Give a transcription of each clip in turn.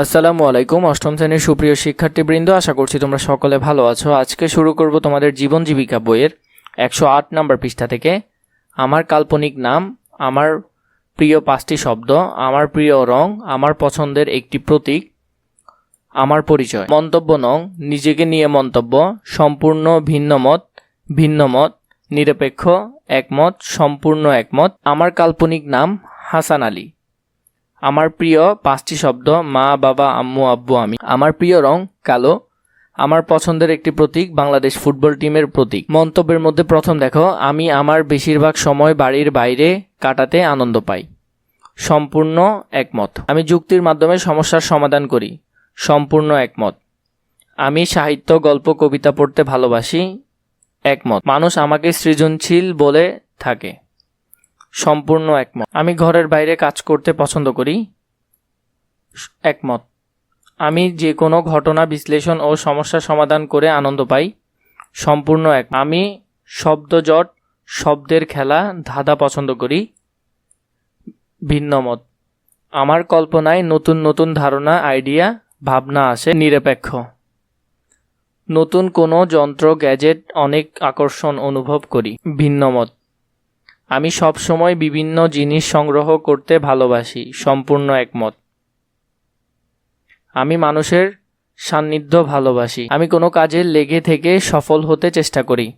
আসসালামু আলাইকুম, অষ্টম শ্রেণির সুপ্রিয় শিক্ষার্থীবৃন্দ, আশা করছি তোমরা সকলে ভালো আছো। আজকে শুরু করব তোমাদের জীবন জীবিকা বইয়ের একশো আট নম্বর পৃষ্ঠা থেকে। আমার কাল্পনিক নাম, আমার প্রিয় পাঁচটি শব্দ, আমার প্রিয় রং, আমার পছন্দের একটি প্রতীক, আমার পরিচয়। মন্তব্য নং, নিজেকে নিয়ে মন্তব্য, সম্পূর্ণ ভিন্ন মত ভিন্ন মত, নিরপেক্ষ, একমত, সম্পূর্ণ একমত। আমার কাল্পনিক নাম, হাসান আলী। আমার প্রিয় পাঁচটি শব্দ, মা, বাবা, আম্মু, আব্বু, আমি। আমার প্রিয় রং কালো। আমার পছন্দের একটি প্রতীক বাংলাদেশ ফুটবল টিমের প্রতীক। মন্তব্যের মধ্যে প্রথম দেখো, আমি আমার বেশিরভাগ সময় বাড়ির বাইরে কাটাতে আনন্দ পাই। সম্পূর্ণ একমত। আমি যুক্তির মাধ্যমে সমস্যার সমাধান করি। সম্পূর্ণ একমত। আমি সাহিত্য, গল্প, কবিতা পড়তে ভালোবাসি। একমত। মানুষ আমাকে সৃজনশীল বলে থাকে। সম্পূর্ণ একমত। আমি ঘরের বাইরে কাজ করতে পছন্দ করি। একমত। আমি যে কোনো ঘটনা বিশ্লেষণ ও সমস্যা সমাধান করে আনন্দ পাই। সম্পূর্ণ এক। আমি শব্দজট শব্দের খেলা, ধাঁধা পছন্দ করি। ভিন্ন মত। আমার কল্পনায় নতুন নতুন ধারণা, আইডিয়া, ভাবনা আসে নিরপেক্ষ। নতুন কোনো যন্ত্র, গ্যাজেট অনেক আকর্ষণ অনুভব করি। ভিন্ন আমি সবসময় বিভিন্ন জিনিস সংগ্রহ করতে ভালোবাসি, সম্পূর্ণ একমত। আমি মানুষের সান্নিধ্য ভালোবাসি। আমি কোনো কাজে লেগে থেকে সফল হতে চেষ্টা করি।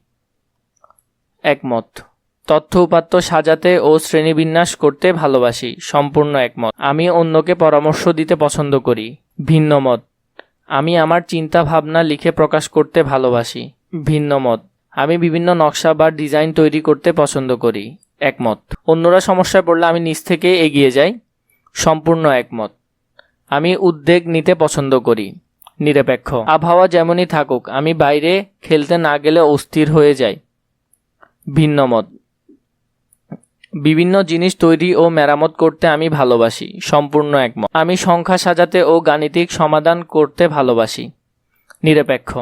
একমত। তথ্য উপাত্ত সাজাতে ও শ্রেণীবিন্যাস করতে ভালোবাসি, সম্পূর্ণ একমত। আমি অন্যকে পরামর্শ দিতে পছন্দ করি। ভিন্ন মত আমি আমার চিন্তা ভাবনা লিখে প্রকাশ করতে ভালোবাসি। ভিন্ন মত আমি বিভিন্ন নকশা বা ডিজাইন তৈরি করতে পছন্দ করি। একমত। অন্যরা সমস্যায় পড়লে আমি নিজ থেকে এগিয়ে যাই। সম্পূর্ণ একমত। আমি উদ্বেগ নিতে পছন্দ করি। নিরপেক্ষ। আবহাওয়া যেমনই থাকুক, আমি বাইরে খেলতে না গেলে অস্থির হয়ে যাই। ভিন্ন মত বিভিন্ন জিনিস তৈরি ও মেরামত করতে আমি ভালোবাসি। সম্পূর্ণ একমত। আমি সংখ্যা সাজাতে ও গাণিতিক সমাধান করতে ভালোবাসি। নিরপেক্ষ।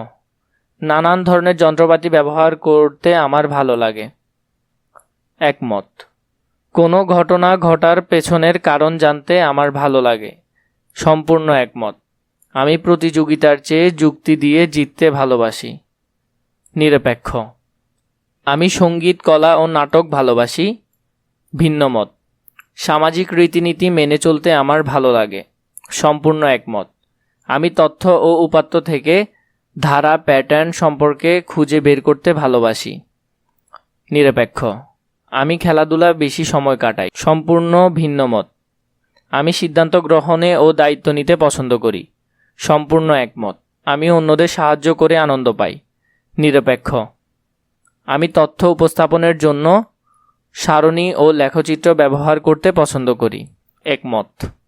নানান ধরনের যন্ত্রপাতি ব্যবহার করতে আমার ভালো লাগে। একমত। কোনো ঘটনা ঘটার পেছনের কারণ জানতে আমার ভালো লাগে। সম্পূর্ণ একমত। আমি প্রতিযোগিতার চেয়ে যুক্তি দিয়ে জিততে ভালোবাসি। নিরপেক্ষ। আমি সংগীত, কলা ও নাটক ভালোবাসি। ভিন্নমত। সামাজিক রীতিনীতি মেনে চলতে আমার ভালো লাগে। সম্পূর্ণ একমত। আমি তথ্য ও উপাত্ত থেকে ধারা প্যাটার্ন সম্পর্কে খুঁজে বের করতে ভালোবাসি। নিরপেক্ষ। আমি খেলাধুলা বেশি সময় কাটাই, সম্পূর্ণ ভিন্ন মত। আমি সিদ্ধান্ত গ্রহণে ও দায়িত্ব নিতে পছন্দ করি, সম্পূর্ণ একমত। আমি অন্যদের সাহায্য করে আনন্দ পাই। নিরপেক্ষ। আমি তথ্য উপস্থাপনের জন্য সারণী ও লেখচিত্র ব্যবহার করতে পছন্দ করি। একমত।